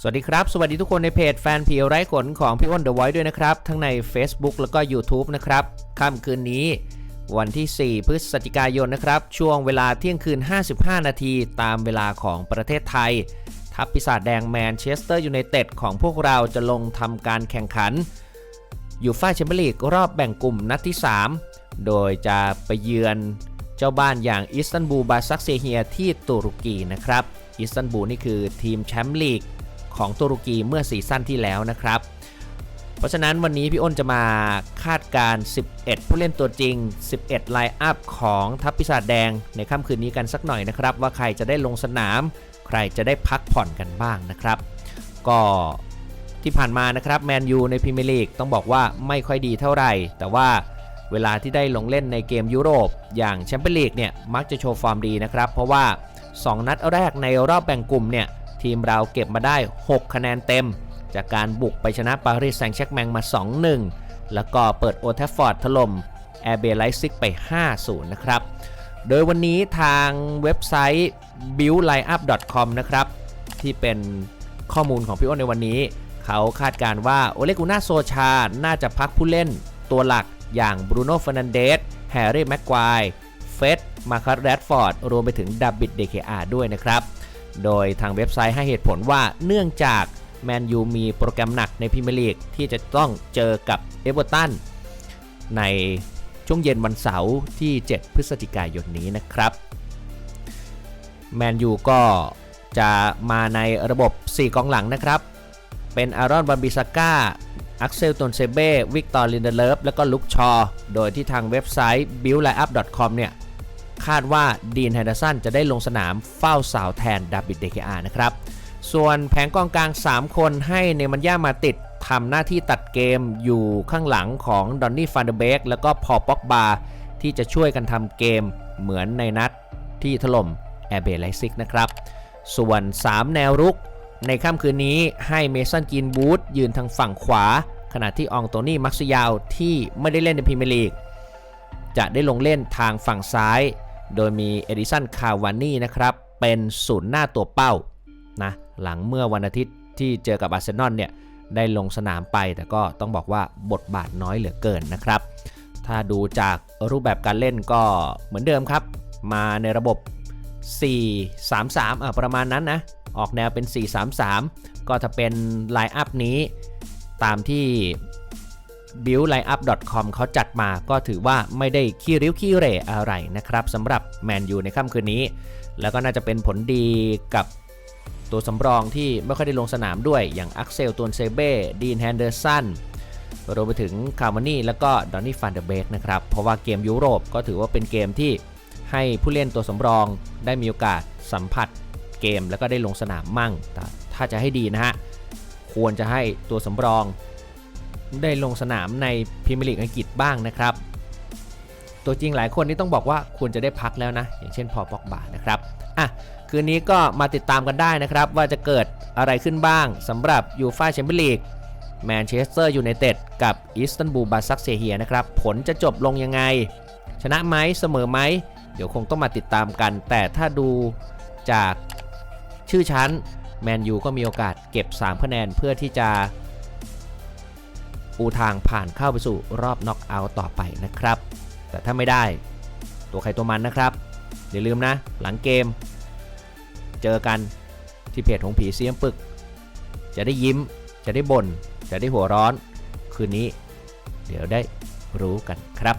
สวัสดีครับ สวัสดีทุกคนในเพจแฟนผีไร้ขนของพี่อ้นเดอะไวท์ด้วยนะครับ ทั้งใน Facebook แล้วก็ YouTube นะครับค่ำคืนนี้ วันที่ 4 พฤศจิกายนนะครับ ช่วงเวลาเที่ยงคืน 55 นาที ตามเวลาของประเทศไทย ทัพปีศาจแดงแมนเชสเตอร์ยูไนเต็ดของพวกเราจะลงทำการแข่งขันยูฟ่าแชมเปี้ยนลีกรอบแบ่งกลุ่มนัดที่ 3 โดยจะไปเยือนเจ้าบ้านอย่างอิสตันบูลบาซักเซเฮียที่ตุรกีนะครับอิสตันบูลนี่คือทีมแชมป์ลีก ของตุรกีเมื่อซีซั่นที่แล้วนะครับ เพราะฉะนั้นวันนี้พี่อ้นจะมาคาดการ 11 ผู้เล่นตัวจริง 11 ไลน์อัพของทัพปีศาจแดงในค่ำคืนนี้กันสักหน่อยนะครับ ว่าใครจะได้ลงสนาม ใครจะได้พักผ่อนกันบ้างนะครับ ก็ที่ผ่านมานะครับแมนยูในพรีเมียร์ลีกต้องบอกว่าไม่ค่อยดีเท่าไหร่ แต่ว่าเวลาที่ได้ลงเล่นในเกมยุโรป อย่างแชมเปี้ยนลีกเนี่ยมักจะโชว์ฟอร์มดีนะครับ เพราะว่า 2 นัดแรกในรอบแบ่งกลุ่มเนี่ยทีมเราเก็บมาได้ 6 คะแนนเต็ม จากการบุกไปชนะปารีสแซงต์แชร์กแมงมา 2-1 แล้วก็เปิดโอเทฟฟอร์ดถล่มแอร์เบไลซิกไป 5-0 นะครับ โดยวันนี้ทางเว็บไซต์ buildlineup.com นะครับ ที่เป็นข้อมูลของพี่อ้นในวันนี้ เขาคาดการว่าโอเลกูน่าโซชา น่าจะพักผู้เล่นตัวหลักอย่างบรูโน่ฟร์นันเดสแฮร์รี่แม็กควายเฟส มาคัสแรดฟอร์ดรวมไปถึงดับบิดเดเคอาด้วยนะครับ โดยทางเว็บไซต์ให้เหตุผลว่าเนื่องจากแมนยูมีโปรแกรมหนักในพรีเมียร์ลีกที่จะต้องเจอกับเอเวอร์ตันในช่วงเย็นวันเสาร์ที่ 7 พฤศจิกายนนี้นะครับ แมนยูก็จะมาในระบบ 4 กองหลังนะครับ เป็นอารอนบัมบิซาก้าอักเซลตนเซเบ้ วิกตอร์ลินเดเลฟ แล้วก็ลุกชอ โดยที่ทางเว็บไซต์ buildlineup.com เนี่ย คาดว่าดีนแฮเดอร์สันจะได้ลงสนามเฝ้าสาวแทนดับบิดเดเคอานะครับ ส่วนแผงกองกลาง 3 คนให้เนมันย่ามาติดทำหน้าที่ตัดเกมอยู่ข้างหลังของดอนนี่ฟันเดเบกแล้วก็พอป็อกบาที่จะช่วยกันทำเกมเหมือนในนัดที่ถล่มแอร์เบไลซิกนะครับ ส่วน 3 แนวรุก ในค่ำคืนนี้ให้เมสันกินบูธยืนทางฝั่งขวา ขณะที่อองโตนี่มักซิยาวที่ไม่ได้เล่นในพรีเมียร์ลีกจะได้ลงเล่นทางฝั่งซ้าย โดยมีเอดิสัน คาวานี่นะครับ เป็นศูนย์หน้าตัวเป้านะหลังเมื่อวันอาทิตย์ที่เจอกับอาร์เซนอลเนี่ยได้ลงสนามไปแต่ก็ต้องบอกว่าบทบาทน้อยเหลือเกินนะครับ ถ้าดูจากรูปแบบการเล่นก็เหมือนเดิมครับ มาในระบบ 4 3 3อะประมาณนั้นนะ ออกแนวเป็น 4 3 3 ก็จะเป็นไลน์อัพนี้ตามที่ buildlineup.com เขาจัดมาก็ถือว่าไม่ได้ขี้ริ้วขี้เหร่อะไรนะครับสำหรับแมนยูในค่ำคืนนี้ แล้วก็น่าจะเป็นผลดีกับตัวสำรองที่ไม่ค่อยได้ลงสนามด้วยอย่างอักเซลตัวนเซเบ้ดีนแฮนเดอร์สันรวมไปถึงคาร์มานี่แล้วก็ดอนนี่ฟันเดเบกนะครับ เพราะว่าเกมยุโรปก็ถือว่าเป็นเกมที่ให้ผู้เล่นตัวสำรองได้มีโอกาสสัมผัสเกมแล้วก็ได้ลงสนามมั่ง แต่ถ้าจะให้ดีนะฮะ ควรจะให้ตัวสำรอง ได้ลงสนามในพรีเมียร์ลีกอังกฤษบ้างนะครับ ตัวจริงหลายคนนี่ต้องบอกว่าควรจะได้พักแล้วนะ อย่างเช่นพอปอกบานะครับอะคืนนี้ก็มาติดตามกันได้นะครับ ว่าจะเกิดอะไรขึ้นบ้างสำหรับยูฟาแชมเปี้ยนลีกแมนเชสเตอร์ยูไนเต็ดกับอิสตันบูลบาซักเซเฮียนะครับ ผลจะจบลงยังไง ชนะไหมเสมอไหม เดี๋ยวคงต้องมาติดตามกัน แต่ถ้าดูจากชื่อชั้นแมนยูก็มีโอกาสเก็บ 3 คะแนนเพื่อที่จะ ปูทางผ่านเข้าไปสู่รอบน็อกเอาต์ต่อไปนะครับ แต่ถ้าไม่ได้ตัวใครตัวมันนะครับ อย่าลืมนะ หลังเกม เจอกันที่เพจของผีเสียมปึก จะได้ยิ้ม จะได้บน่น จะได้หัวร้อน คืนนี้ เดี๋ยวได้รู้กันครับ